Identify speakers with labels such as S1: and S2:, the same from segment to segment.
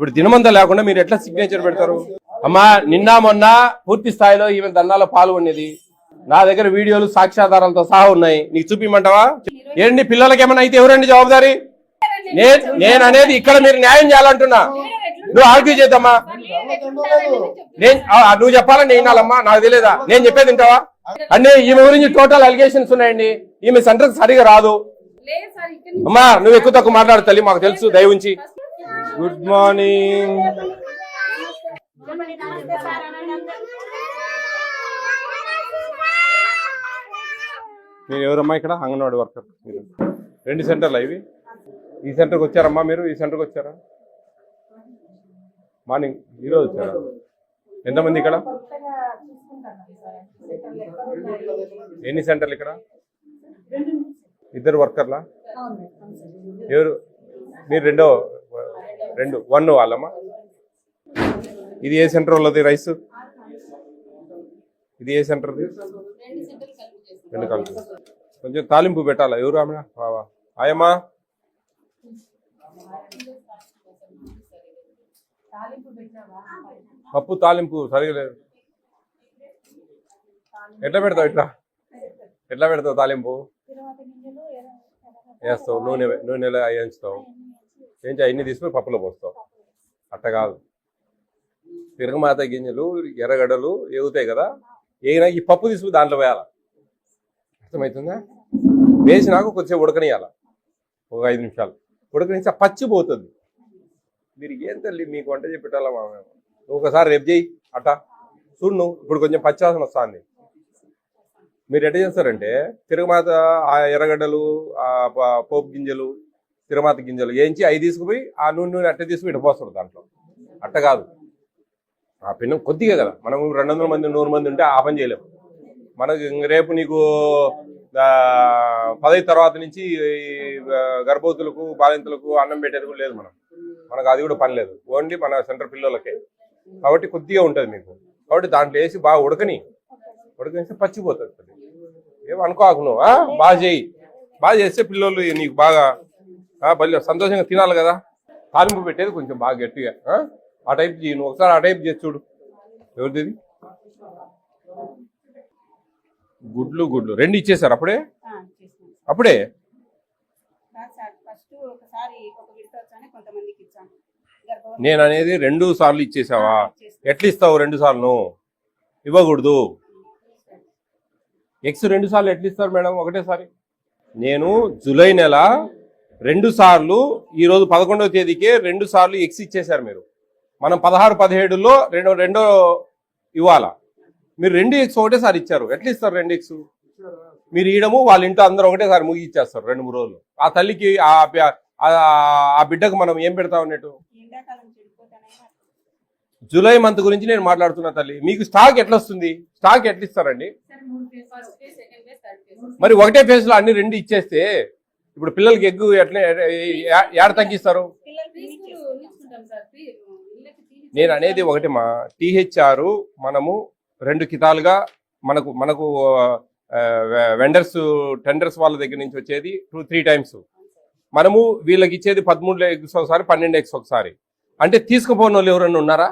S1: ఇప్పుడు దినమంతా లేకుండా మీరు ఎట్లా సిగ్నేచర్ పెడతారు? అమ్మా నిన్న మొన్న పూర్తి స్థాయిలో ఈమె దండాలో పాల్గొనేది. నా దగ్గర వీడియోలు సాక్ష్యాధారాలతో సహా ఉన్నాయి. నీకు చూపిమంటావా? ఏంటి పిల్లలకి ఏమైనా అయితే ఎవరండి జవాబుదారి? నేను అనేది ఇక్కడ మీరు న్యాయం చేయాలంటున్నా. నువ్వు ఆర్గ్యూ చేద్దామా నేను నువ్వు చెప్పాలని వినాలమ్మా నాకు తెలియదా? నేను చెప్పేది వింటావా? అన్నీ ఈమె గురించి టోటల్ అలిగేషన్స్ ఉన్నాయండి. ఈమె సెంటర్ సరిగా రాదు. అమ్మా నువ్వు ఎక్కువ తక్కువ మాట్లాడు తల్లి మాకు తెలుసు దయ ఉంచి. గుడ్ మార్నింగ్ మీరు ఎవరమ్మా ఇక్కడ? అంగన్వాడి వర్కర్. మీరు రెండు సెంటర్లు ఇవి? ఈ సెంటర్కి వచ్చారమ్మా మీరు? ఈ సెంటర్కి వచ్చారా? మార్నింగ్. ఈరోజు వచ్చారా? ఎంతమంది ఇక్కడ? ఎన్ని సెంటర్లు ఇక్కడ? ఇద్దరు వర్కర్లా? ఎవరు? మీరు రెండో రెండు వన్ వాళ్ళమ్మా ఇది ఏ సెంటర్ వాళ్ళది రైస్ ఇది ఏ సెంటర్ది రెండు కలిపి. కొంచెం తాలింపు పెట్టాలా? ఎవరు ఆమె? బావా ఆయమ్మా? పప్పు తాలింపు సరిగా లేదు. ఎట్లా పెడతావు ఇట్లా? ఎట్లా పెడతావు తాలింపు? వేస్తావు. నూనె నూనెలో వేయించుతావు? ఏంటి అవన్నీ తీసుకొని పప్పులో పోస్తాం అట్ట కాదు. తిరగమాత గింజలు ఎర్రగడ్డలు ఎగుతాయి కదా ఏగినా ఈ పప్పు తీసుకుని దాంట్లో వేయాలి? అర్థమవుతుందా? వేసినాక కొద్దిసేపు ఉడకనియాల ఒక ఐదు నిమిషాలు. ఉడకనిస్తే పచ్చి పోతుంది. మీరు ఏం తల్లి మీకు వంట చెప్పేటాలా మా మేము ఒకసారి రేపు చేయి అట్ట. చూడు నువ్వు ఇప్పుడు కొంచెం పచ్చాసన వస్తుంది. మీరు ఎట్ట చేస్తారంటే తిరగమాత ఆ ఎర్రగడ్డలు ఆ పోపు గింజలు తిరుమాత గింజలు వేయించి అవి తీసుకుపోయి ఆ నూనె నూనె అట్ట తీసుకుని ఇటు దాంట్లో. అట్ట కాదు. ఆ పిన్నం కొద్దిగా కదా. మనం రెండు వందల మంది నూరు మంది ఉంటే ఆ పని చేయలేము. మనకు రేపు నీకు పదవి తర్వాత నుంచి గర్భవతులకు బాలింతలకు అన్నం పెట్టేది కూడా లేదు మనం. మనకు అది కూడా పని లేదు. ఓన్లీ మన సెంటర్ పిల్లలకే. కాబట్టి కొద్దిగా ఉంటుంది మీకు. కాబట్టి దాంట్లో వేసి బాగా ఉడకని ఉడకనిస్తే పచ్చిపోతుంది. ఏమనుకోకు నువ్వు బాగా చేయి. బాగా చేస్తే పిల్లలు నీకు బాగా భలే సంతోషంగా తినాలి కదా. తాలింపు పెట్టేది కొంచెం బాగా గట్టిగా ఆ? టైప్ చేయి నువ్వు ఒకసారి ఆ టైప్ చేసి చూడు. ఎవరిది? గుడ్లు గుడ్లు. రెండు ఇచ్చేసారు అప్పుడే? అప్పుడే? నేను అనేది రెండు సార్లు ఇచ్చేసావా. ఎట్లా ఇస్తావు రెండు సార్లు? ఇవ్వకూడదు. ఎక్స్ రెండు సార్లు ఎట్లా ఇస్తారు మేడం? ఒకటేసారి. నేను జూలై నెల రెండు సార్లు ఈ రోజు పదకొండవ తేదీకే రెండు సార్లు ఎక్స్ ఇచ్చేశారు మీరు. మనం పదహారు పదిహేడులో రెండో రెండో ఇవ్వాలా? మీరు రెండు ఎక్స్ ఒకటేసారి ఇచ్చారు. ఎట్లా ఇస్తారు రెండు ఎక్స్ మీరు ఇయడము వాళ్ళ ఇంట్లో అందరూ ఒకటేసారి ముగిచ్చేస్తారు రెండు మూడు రోజులు. ఆ తల్లికి ఆ బిడ్డకు మనం ఏం పెడతాం అన్నట్టు? జూలై మంత్ గురించి నేను మాట్లాడుతున్నా తల్లి. మీకు స్టాక్ ఎట్లా వస్తుంది? స్టాక్ ఎట్లా ఇస్తారండి? మరి ఒకటే ఫేజ్లో అన్ని రెండు ఇచ్చేస్తే ఇప్పుడు పిల్లలకి ఎగ్గు ఎట్లా ఏడ తగ్గిస్తారు? నేను అనేది ఒకటి మా టీహెచ్ఆర్ మనము రెండు కితాలుగా మనకు మనకు వెండర్స్ టెండర్స్ వాళ్ళ దగ్గర నుంచి వచ్చేది టూ త్రీ టైమ్స్. మనము వీళ్ళకి ఇచ్చేది పదమూడు ఎగ్స్ ఒకసారి పన్నెండు ఎగ్స్ ఒకసారి. అంటే తీసుకుపోయిన వాళ్ళు ఎవరైనా ఉన్నారా?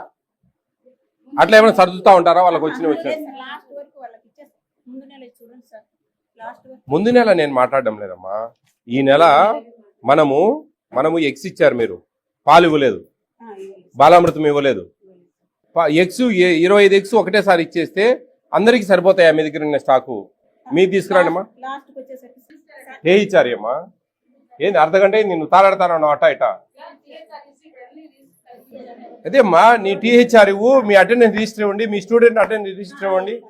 S1: అట్లా ఏమైనా సర్దుతా ఉంటారా? వాళ్ళకి వచ్చిన వచ్చిన
S2: ముందు నెల
S1: నేను మాట్లాడడం లేదమ్మా. ఈ నెల మనము మనము ఎగ్స్ ఇచ్చారు మీరు. పాలు ఇవ్వలేదు. బాలామృతం ఇవ్వలేదు. ఎగ్స్ ఏ- ఇరవై ఐదు ఎగ్స్ ఒకటేసారి ఇచ్చేస్తే అందరికి సరిపోతాయా మీ దగ్గర ఉన్న స్టాకు? మీరు
S2: తీసుకురండి అమ్మా
S1: ఏ ఇచ్చారు అమ్మా? ఏంది అర్ధ గంట అయింది నువ్వు తాలాడతాను అట్ట ఇట. అదే అమ్మా నీ టీహెచ్ఆర్ ఇవ్వు మీ అటెండెన్స్ రిజిస్టర్ ఇవ్వండి మీ స్టూడెంట్ అటెండెన్స్ రిజిస్టర్ ఇవ్వండి.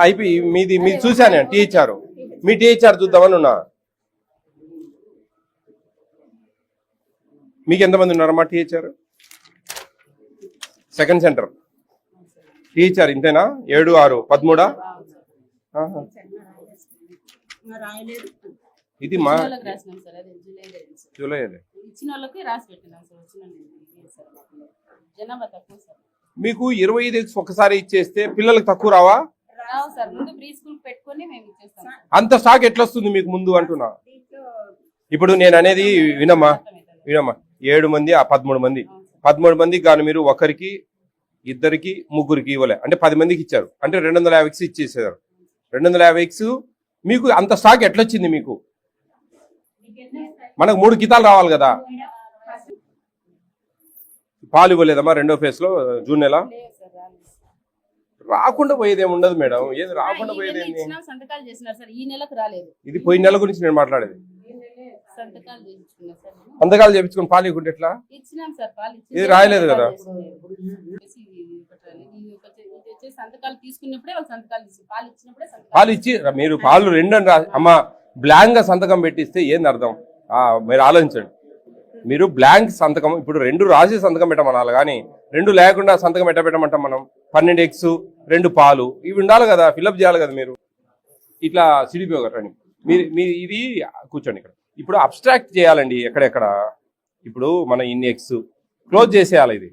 S1: అయిపోయి మీది మీది చూశాను నేను టీహెచ్ఆర్. మీ టీహెచ్ఆర్ చూద్దామని ఉన్నా. మీకు ఎంతమంది ఉన్నారమ్మా టీహెచ్ఆర్ సెకండ్ సెంటర్ టీహెచ్ఆర్ ఇంతేనా? ఏడు ఆరు పదమూడా? ఇది మా
S3: జూలై మాకు.
S1: ఇరవై ఐదు ఒకసారి ఇచ్చేస్తే పిల్లలకు తక్కువ రావా?
S3: రావు సార్ ముందు ప్రీ స్కూల్ పెట్టుకొని మేము ఇచ్చేస్తాం
S1: అంత స్టాక్ ఎట్లా వస్తుంది మీకు ముందు అంటున్నా? ఇప్పుడు నేను అనేది వినమ్మా వినమ్మా. ఏడు మంది ఆ పదమూడు మంది. పదమూడు మందికి కానీ మీరు ఒకరికి ఇద్దరికి ముగ్గురికి ఇవ్వలే. అంటే పది మందికి ఇచ్చారు. అంటే రెండు వందల యాభై ఎక్స్ ఇచ్చేసారు రెండు వందల యాభై ఎక్స్ మీకు అంత స్టాక్ ఎట్లొచ్చింది మీకు? మనకు మూడు కితాలు రావాలి కదా. పాలు ఇవ్వలేదమ్మా రెండో ఫేజ్లో జూన్ నెల? రాకుండా పోయేది ఏమి ఉండదు మేడం. ఏది రాకుండా పోయేది ఏంది
S3: సంతకాలు చేసినారు సార్. ఈ నెలకు రాలేదు.
S1: ఇది పోయిన నెల గురించి నేను మాట్లాడేది.
S3: సంతకాలు చేయించుకున్నారు సార్.
S1: సంతకాలు చేపించుకొని పాలు ఇవ్వకుంటే ఎట్లా?
S3: ఇచ్చినాం సార్ పాలు ఇచ్చి
S1: ఇది రాయలేదు కదా.
S3: చేసి ఇది ఒకటి ఇది ఒకటి ఇది వచ్చేసి సంతకాలు తీసుకున్నప్పుడే వాళ్ళు సంతకాలు తీసి పాలు ఇచ్చినప్పుడే సంతకాలు
S1: పాలు ఇచ్చి మీరు పాలు రెండు అని రా. అమ్మ బ్లాంక్గా సంతకం పెట్టిస్తే ఏంది అర్థం? ఆ, మీరు ఆలోచించండి. మీరు బ్లాంక్ సంతకం ఇప్పుడు రెండు రాసి సంతకం పెట్టమనాలి కానీ రెండు లేకుండా సంతకం ఎట్ట పెట్టమంటాం మనం? పన్నెండు ఎగ్స్ రెండు పాలు. ఇవి ఉండాలి కదా ఫిల్అప్ చేయాలి కదా మీరు. ఇట్లా సిడిపోయి ఒకటండి మీరు మీ ఇది కూర్చోండి ఇక్కడ. ఇప్పుడు అబ్స్ట్రాక్ట్ చేయాలండి ఎక్కడెక్కడ. ఇప్పుడు మన ఇన్ని ఎగ్స్. క్లోజ్ చేసేయాలి ఇది.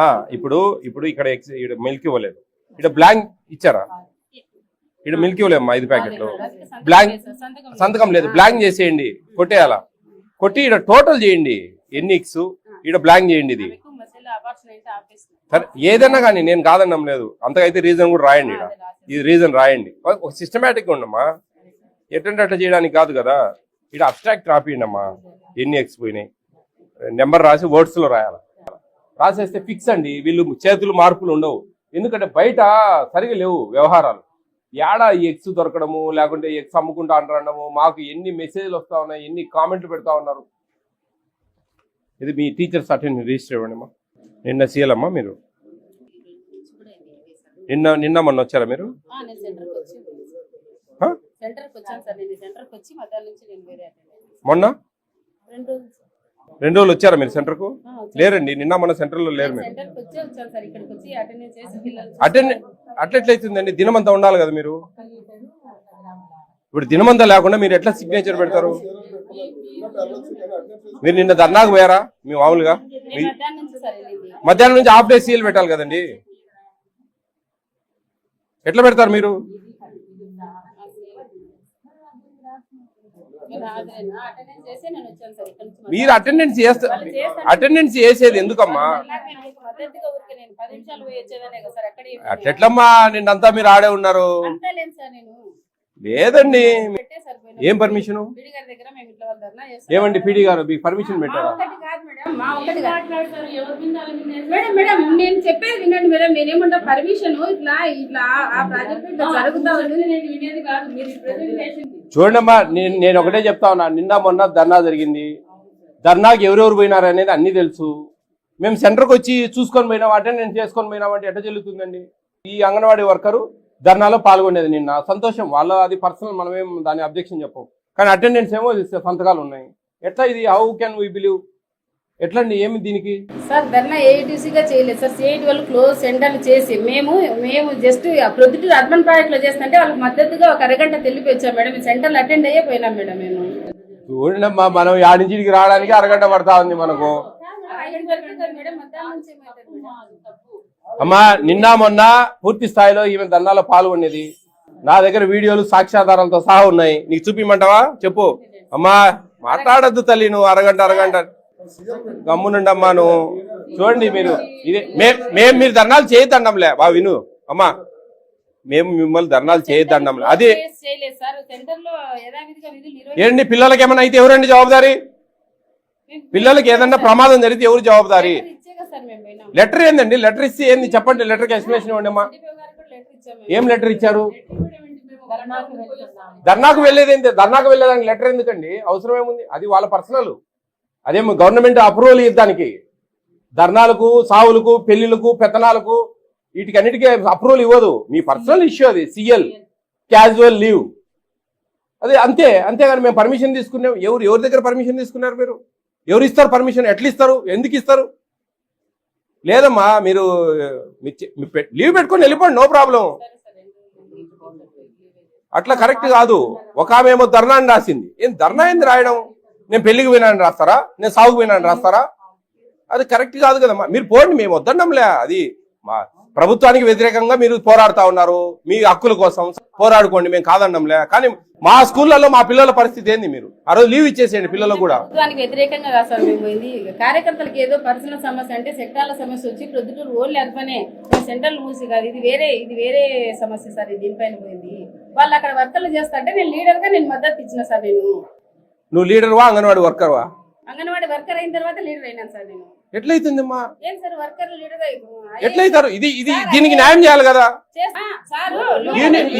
S1: ఆ ఇప్పుడు ఇప్పుడు ఇక్కడ ఎగ్స్ ఇక్కడ మిల్క్ ఇవ్వలేదు. ఇక్కడ బ్లాంక్ ఇచ్చారా? ఇక్కడ మిల్క్ ఇవ్వలేమ్మా ఐదు ప్యాకెట్లు? బ్లాంక్
S3: సంతకం
S1: సంతకం లేదు. బ్లాంక్ చేసేయండి. కొట్టేయాలా? కొట్టి ఇక్కడ టోటల్ చేయండి. ఎన్ని ఎగ్స్? ఇక్కడ బ్లాంక్ చేయండి ఇది. సరే ఏదైనా కానీ నేను కాదన్నాం లేదు అంతకైతే రీజన్ కూడా రాయండి ఇక్కడ ఇది రీజన్ రాయండి. ఒక- ఒక సిస్టమేటిక్ ఉండమ్మా. ఎట్టంటే అట్లా చేయడానికి కాదు కదా. ఇక్కడ అబ్స్ట్రాక్ట్ రాపియండి అమ్మా ఎన్ని ఎగ్స్ పోయినాయి. నెంబర్ రాసి words లో రాయాలి. రాసేస్తే ఫిక్స్ అండి. వీళ్ళు చేతులు మార్పులు ఉండవు. ఎందుకంటే బయట సరిగా లేవు వ్యవహారాలు. ఏడా ఈ ఎగ్స్ దొరకడము లేకుంటే ఎగ్స్ అమ్ముకుంటా అంటారనము మాకు ఎన్ని మెసేజ్లు వస్తా ఉన్నాయి ఎన్ని కామెంట్లు పెడతా ఉన్నారు. ఇది మీ టీచర్స్ అటెండ్ రిజిస్టర్ ఇవ్వండి అమ్మా. నిన్న సీఎల్ అమ్మా మీరు? నిన్న నిన్న మొన్న వచ్చారా మీరు. మొన్న?
S3: రెండు రోజులు
S1: వచ్చారా మీరు సెంటర్కు. లేరండి నిన్న మన సెంటర్లో లేరు మీరు. అటెండ్ అట్లెట్లయితుందండి దినమంతా ఉండాలి కదా మీరు? ఇప్పుడు దినమంతా లేకుండా మీరు ఎట్లా సిగ్నేచర్ పెడతారు? మీరు నిన్న ధర్నాకు పోయారా మీ మామూలుగా?
S3: మధ్యాహ్నం నుంచి
S1: హాఫ్ డే సీల్ పెట్టాలి కదండి. ఎట్లా పెడతారు మీరు? మీరు అటెండెన్స్ చేస్తారు. అటెండెన్స్ చేసేది ఎందుకమ్మా? అట్లెట్లమ్మా? నిన్నంతా మీరు ఆడే ఉన్నారు. లేదండి. ఏం పర్మిషను. ఏమండి పీడి గారు మీకు పర్మిషన్ పెట్టారా?
S3: ఒక్కటి కాదు మేడం మా ఒక్కటి కాదు. మేడం మేడం నేను చెప్పేది వినండి మేడం నేనేమంటా పర్మిషన్ ఇట్లా ఇట్లా ఆ ప్రాజెక్ట్ ఇట్లా జరుగుతా ఉంది. నేను వినేది కాదు మీరు ప్రెజెంటేషన్
S1: చూడండమ్మా నేను నేను ఒకటే చెప్తా ఉన్నా నిన్న మొన్న ధర్నా జరిగింది. ధర్నాకి ఎవరెవరు పోయినారు అనేది అన్ని తెలుసు. మేము సెంటర్కి వచ్చి చూసుకొని పోయినాం అటెండెన్స్ చేసుకొని పోయినాం అంటే ఎట్లా చెల్లుతుందండి? ఈ అంగన్వాడీ వర్కరు ధర్నాలో పాల్గొనేది నిన్న. సంతోషం. వాళ్ళ అది పర్సనల్ మనమేం దాని అబ్జెక్షన్ చెప్పం. కానీ అటెండెన్స్ ఏమో సంతకాలు ఉన్నాయి. ఎట్లా ఇది? హౌ కెన్ వీ బిలీవ్ ఎట్లండి? ఏమి దీనికి?
S3: సార్ ధర్నా ఏఐటీసీగా చేయలేదు. సార్ సిఐటి వాళ్ళు క్లోజ్ సెంటర్లు చేసి మేము మేము జస్ట్ ప్రొద్దుటూరు అర్బన్ ప్రాజెక్ట్లో చేస్తుంటే వాళ్ళకి మద్దతుగా ఒక అరగంట తెలిపి వచ్చాం మేడం. సెంటర్లు అటెండ్ అయ్యే పోయినాం మేడం మేము.
S1: చూడండమ్మా మనం యాడించిడికి రావడానికి అరగంట పడతా ఉంది మనకు అమ్మా నిన్న మొన్న పూర్తి స్థాయిలో ఈమె దండాలో పాల్గొనేది నా దగ్గర వీడియోలు సాక్ష్యాధారాలతో సహా ఉన్నాయి. నీకు చూపిమంటావా? చెప్పు. అమ్మా మాట్లాడద్దు తల్లి నువ్వు అరగంట అరగంట. గమ్మునుండమ్మా నువ్వు. చూడండి మీరు. ఇదే మేము మీరు ధర్నాలు చేయొద్దండంలే. బా విను. అమ్మా మేము మిమ్మల్ని ధర్నాలు చేయొద్దండం అది ఏంటి పిల్లలకి ఏమైనా అయితే ఎవరండి జవాబుదారి? పిల్లలకి ఏదన్నా ప్రమాదం జరిగితే ఎవరు జవాబుదారి
S3: ఇచ్చేగా సార్ మేము పోయినాం
S1: లెటర్ ఏందండి? లెటర్ ఇస్తే ఏంది? చెప్పండి లెటర్కి ఎక్స్ప్లెనేషన్
S3: ఇవ్వండిమ్మా
S1: ఏం లెటర్ ఇచ్చారు?
S3: ధర్నాకు
S1: వెళ్ళేది ఏంటి ధర్నాకు వెళ్ళేదానికి లెటర్ ఎందుకండి? అవసరం ఏముంది? అది వాళ్ళ పర్సనల్. అదేమో గవర్నమెంట్ అప్రూవల్ ఇద్దానికి ధర్నాలకు సావులకు పెళ్ళిలకు పెత్తనాలకు వీటికన్నిటికీ అప్రూవల్ ఇవ్వదు. మీ పర్సనల్ ఇష్యూ అది. CL casual leave. అదే అంతే. అంతేగాని మేము పర్మిషన్ తీసుకున్నాం. ఎవరు ఎవరి దగ్గర పర్మిషన్ తీసుకున్నారు మీరు? ఎవరు ఇస్తారు పర్మిషన్? ఎట్లా ఇస్తారు ఎందుకు ఇస్తారు లేదమ్మా మీరు లీవ్ పెట్టుకొని వెళ్ళిపోండి నో ప్రాబ్లం. అట్లా కరెక్ట్ కాదు. ఒక ఆమె ఏమో ధర్నా అని రాసింది. ఏం ధర్నా ఏంది రాయడం? నేను పెళ్ళికి పోయినాను రాస్తారా? నేను సాగుకు పోయినాను రాస్తారా? అది కరెక్ట్ కాదు కదమ్మా. మీరు పోండి మేము వద్దన్నాంలే. అది మా ప్రభుత్వానికి వ్యతిరేకంగా మీరు పోరాడుతా ఉన్నారు. మీ హక్కుల కోసం పోరాడుకోండి మేము కాదన్నాంలే కానీ మా స్కూళ్ళల్లో మా పిల్లల పరిస్థితి ఏంది మీరు? ఆ రోజు లీవ్ ఇచ్చేసేయండి పిల్లలకు కూడా.
S3: ప్రభుత్వానికి వ్యతిరేకంగా కాదు సార్ మేము పోయింది. కార్యకర్తలకు ఏదో పర్సనల్ సమస్య అంటే సెక్టార్ల సమస్య వచ్చి ప్రొద్దుటూరు ఓన్లీ అర్బనే సెంట్రల్ మూసి కాదు. ఇది వేరే ఇది వేరే సమస్య సార్ ఇది దీనిపైన పోయింది. వాళ్ళు అక్కడ వర్కర్లు చేస్తా అంటే నేను లీడర్గా నేను మద్దతు ఇచ్చిన సార్ నేను.
S1: నువ్వు లీడర్వా అంగన్వాడి వర్కర్వా?
S3: అంగన్వాడి వర్కర్ అయిన తర్వాత లీడర్ అయినాను సార్ నేను.
S1: ఎట్లయితుందమ్మా?
S3: ఏం సార్ వర్కర్ లీడర్
S1: ఎట్లయితారు? ఇది ఇది దీనికి న్యాయం చేయాలి కదా?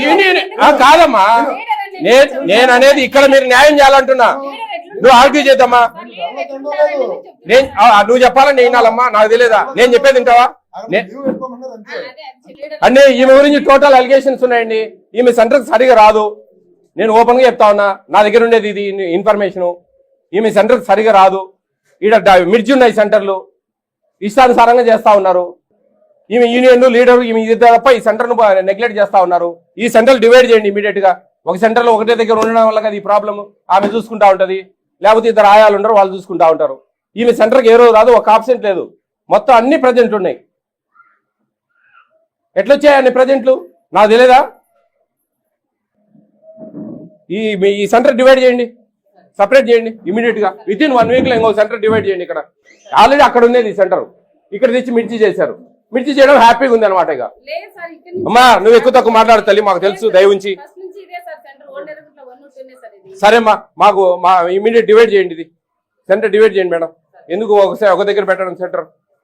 S1: యూనియన్ కాదమ్మా. నేను నేను అనేది ఇక్కడ మీరు న్యాయం చేయాలంటున్నా. నువ్వు ఆర్గ్యూ చేద్దామా నేను నువ్వు చెప్పాలని నేను వినాలమ్మా నాకు తెలియదా? నేను చెప్పేది వింటావా? అంటే ఈమె గురించి టోటల్ అలిగేషన్స్ ఉన్నాయండి. ఈమె సెంటర్ సరిగా రాదు. నేను ఓపెన్గా చెప్తా ఉన్నా. నా దగ్గర ఉండేది ఇది ఇన్ఫర్మేషన్ ఈమె సెంటర్ సరిగా రాదు. ఈడ మిర్చి ఉన్నాయి సెంటర్లు. ఇష్టానుసారంగా చేస్తా ఉన్నారు. ఈమె యూనియన్ లీడర్ ఈమె ఇది తప్ప ఈ సెంటర్ను నెగ్లెక్ట్ చేస్తా ఉన్నారు. ఈ సెంటర్ డివైడ్ చేయండి ఇమీడియట్గా. ఒక సెంటర్లో ఒకటే దగ్గర ఉండడం వల్ల కదా ఈ ప్రాబ్లం ఆమె చూసుకుంటా ఉంటది. లేకపోతే ఇద్దరు ఆయాలు ఉండరు వాళ్ళు చూసుకుంటా ఉంటారు. ఈమె సెంటర్కి ఏ రోజు రాదు ఒక ఆబ్సెంట్ లేదు. మొత్తం అన్ని ప్రజెంట్ ఉన్నాయి. ఎట్లొచ్చాయండి ప్రజెంట్లు నాకు తెలియదా ఈ మీ- ఈ సెంటర్ డివైడ్ చేయండి. సపరేట్ చేయండి ఇమీడియట్గా. విత్ ఇన్ వన్ వీక్లో ఇంకో సెంటర్ డివైడ్ చేయండి ఇక్కడ. ఆల్రెడీ అక్కడ ఉండేది సెంటర్ ఇక్కడ తెచ్చి మిర్చి చేశారు. మిర్చి చేయడం హ్యాపీగా ఉంది అనమాట ఇక అమ్మా నువ్వు ఎక్కువ తక్కువ మాట్లాడు తల్లి మాకు తెలుసు దయ ఉంచి
S3: ఫస్ట్ నుంచి ఇదే సార్ సెంటర్ ఓల్డ్ ఎరుగుంట్లో వన్ ఉంటేనే సార్ ఇది.
S1: సరేమ్మా మాకు మా ఇమీడియట్ డివైడ్ చేయండి ఇది. సెంటర్ డివైడ్ చేయండి మేడం. ఎందుకు ఒక ఒక దగ్గర పెట్టడం సెంటర్